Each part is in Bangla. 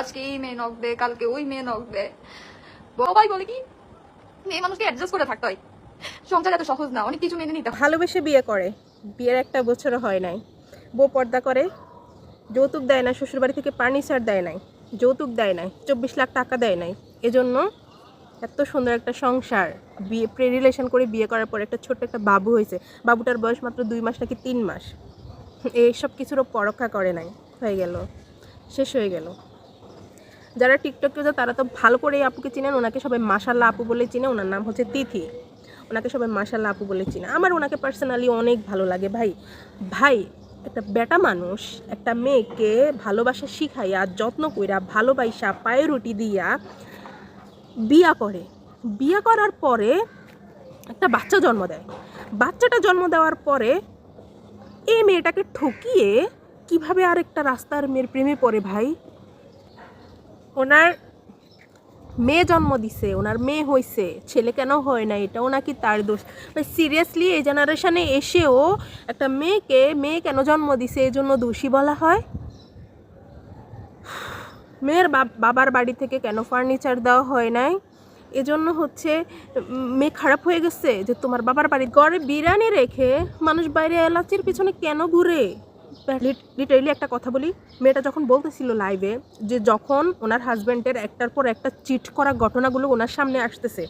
আজকে এই মেয়ে নক দেয় কালকে ওই মেয়ে নক দেয় সবাই বলে কি, মেয়ে মানুষকে অ্যাডজাস্ট করে থাকতে হয়। সংসার এত সহজ না, অনেক কিছু মেনে নিতে ভালোবেসে বিয়ে করে, বিয়ের একটা বছরও হয় নাই। বউ পর্দা করে, যৌতুক দেয় না শ্বশুরবাড়ি থেকে ফার্নিচার দেয় নাই, যৌতুক দেয় নাই, চব্বিশ লাখ টাকা দেয় নাই। এজন্য এত সুন্দর একটা সংসার, বিয়ে প্রে রিলেশন করে বিয়ে করার পর একটা ছোট্ট একটা বাবু হয়েছে। বাবুটার বয়স মাত্র দুই মাস নাকি তিন মাস। এইসব কিছুরও পরক্ষা করে নাই, হয়ে গেল, শেষ হয়ে গেল। যারা টিকটক ইউজার তারা তো ভালো করে আপুকে চিনেন। ওনাকে সবাই মাসাল্লাহ আপু বলে চিনে। ওনার নাম হচ্ছে তিথি। ওনাকে সবাই মাসাল্লাহ আপু বলে চিনে। আমার ওনাকে পার্সোনালি অনেক ভালো লাগে ভাই। ভাই, একটা বেটা মানুষ, একটা মেয়েকে ভালোবাসা শিখাইয়া, যত্ন কইরা ভালোবাসা পায়ে রুটি দিয়া বিয়া করে। বিয়া করার পরে একটা বাচ্চা জন্ম দেয়। বাচ্চাটা জন্ম দেওয়ার পরে এই মেয়েটাকে ঠকিয়ে কীভাবে আরেকটা রাস্তার মেয়ের প্রেমে পড়ে ভাই? ওনার মেয়ে জন্ম দিছে, ওনার মেয়ে হয়েছে ছেলে কেন হয় না এটাও নাকি তার দোষ। সিরিয়াসলি এই জেনারেশনে এসেও একটা মেয়েকে, মেয়ে কেন জন্ম দিছে এই জন্য দোষী বলা হয়? মেয়ের বাব- বাবার বাড়ি থেকে কেন ফার্নিচার দেওয়া হয় নাই? এজন্য হচ্ছে মেয়ে খারাপ হয়ে গেছে যে তোমার বাবার বাড়ি ঘরে বিরিয়ানি রেখে মানুষ বাইরে এলাচির পিছনে কেন ঘুরে? লিটারেলি একটা কথা বলি, মেয়েটা যখন বলতেছিল লাইভে যে যখন ওনার হাজব্যান্ডের একটার পর একটা চিট করা ঘটনাগুলো ওনার সামনে আসতেছে,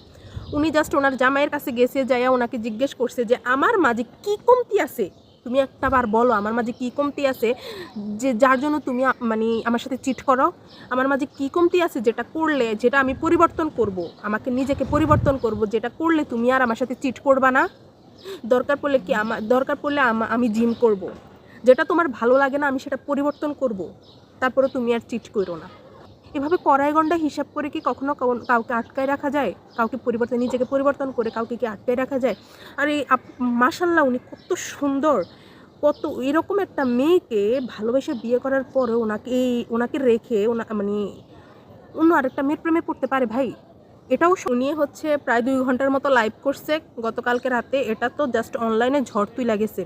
উনি জাস্ট ওনার জামাইয়ের কাছে গেছে, যাইয়া ওনাকে জিজ্ঞেস করছে যে, আমার মাঝে কি কমতি আছে? তুমি একটা বার বলো, আমার মাঝে কি কমতি আছে? যে যার জন্য তুমি মানে আমার সাথে চিট করো? আমার মাঝে কি কমতি আছে যেটা করলে, যেটা আমি পরিবর্তন করব? আমাকে নিজেকে পরিবর্তন করব, যেটা করলে তুমি আর আমার সাথে চিট করবা না? দরকার পড়লে কি আমার দরকার পড়লে আমা- জিম করব। যেটা তোমার ভালো লাগে না, আমি সেটা পরিবর্তন করব। তারপরে তুমি আর চিট করো না। এভাবে কড়াই গন্ডা হিসাব করে কি কখনো কাউকে আটকায় রাখা যায়? কাউকে পরিবর্তন, নিজেকে পরিবর্তন করে কাউকে কি আটকায় রাখা যায়? আর এই মাসাল্লাহ উনি কত সুন্দর, কত এরকম একটা মেয়েকে ভালোবেসে বিয়ে করার পরে ওনাকে, এই, ওনাকে রেখে ওনা মানে অন্য আরেকটা মেয়ের প্রেমে পড়তে পারে ভাই। এটাও শুনিয়ে হচ্ছে প্রায় দুই ঘণ্টার মতো লাইভ করছে। গতকালকে রাতে এটা তো জাস্ট অনলাইনে ঝড় তুই লাগেছে।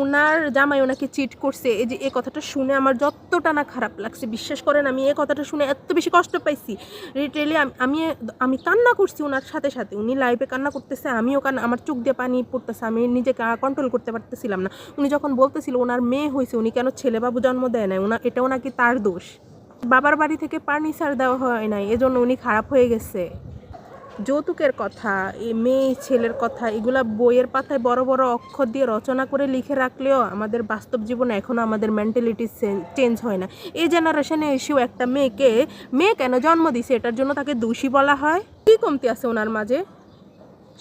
ওনার জামাই ওনাকে চিট করছে। এই যে এ কথাটা শুনে আমার যতটা না খারাপ লাগছে, বিশ্বাস করেন আমি এ কথাটা শুনে এত বেশি কষ্ট পাইছি। রিটেলি আমি আমি কান্না করছি ওনার সাথে সাথে। উনি লাইভে কান্না করতেছে, আমিও কান্না আমার চোখ দিয়ে পানি পড়তেছে, আমি নিজেকে কন্ট্রোল করতে পারতেছিলাম না। উনি যখন বলতেছিল ওনার মেয়ে হয়েছে উনি কেন ছেলে বাবু জন্ম দেয় না ওনা এটাও নাকি তার দোষ। বাবার বাড়ি থেকে ফার্নিচার দেওয়া হয় নাই, এজন্য উনি খারাপ হয়ে গেছে। যৌতুকের কথা মেয়ে, ছেলের কথা, এগুলা বইয়ের পাতায় বড় বড় অক্ষর দিয়ে রচনা করে লিখে রাখলেও আমাদের বাস্তব জীবনে এখনও আমাদের মেন্টালিটি চেঞ্জ হয় না। এই জেনারেশনে এসেও একটা মেয়েকে, মেয়ে কেন জন্ম দিছে, এটার জন্য তাকে দোষী বলা হয়? কী কমতি আছে ওনার মাঝে?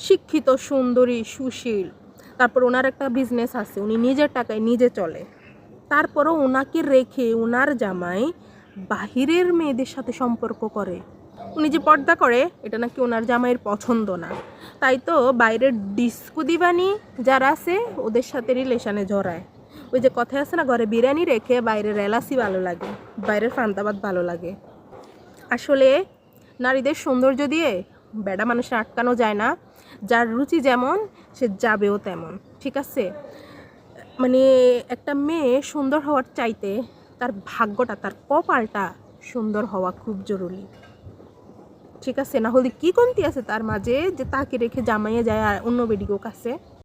শিক্ষিত, সুন্দরী, সুশীল। তারপর ওনার একটা বিজনেস আছে, উনি নিজের টাকায় নিজে চলে। তারপরও ওনাকে রেখে ওনার জামাই বাহিরের মেয়েদের সাথে সম্পর্ক করে। উনি যে পর্দা করে, এটা নাকি ওনার জামাইয়ের পছন্দ না। তাই তো বাইরের ডিস্কো দিবানি যারা আছে, ওদের সাথে রিলেশনে জড়ায়। ওই যে কথায় আছে না, ঘরে বিরিয়ানি রেখে বাইরের এলাচি ভালো লাগে, বাইরের ফান্তাবাদ ভালো লাগে। আসলে নারীদের সৌন্দর্য দিয়ে বেড়া মানুষের আটকানো যায় না। যার রুচি যেমন, সে যাবেও তেমন, ঠিক আছে? মানে একটা মেয়ে সুন্দর হওয়ার চাইতে তার ভাগ্যটা, তার কপালটা সুন্দর হওয়া খুব জরুরি। ঠিক আছে? না হলে কি কমতি আছে তার মাঝে? যে তাকে রেখে জামাইয়ে যায় আর অন্য বেডিকেও কাছে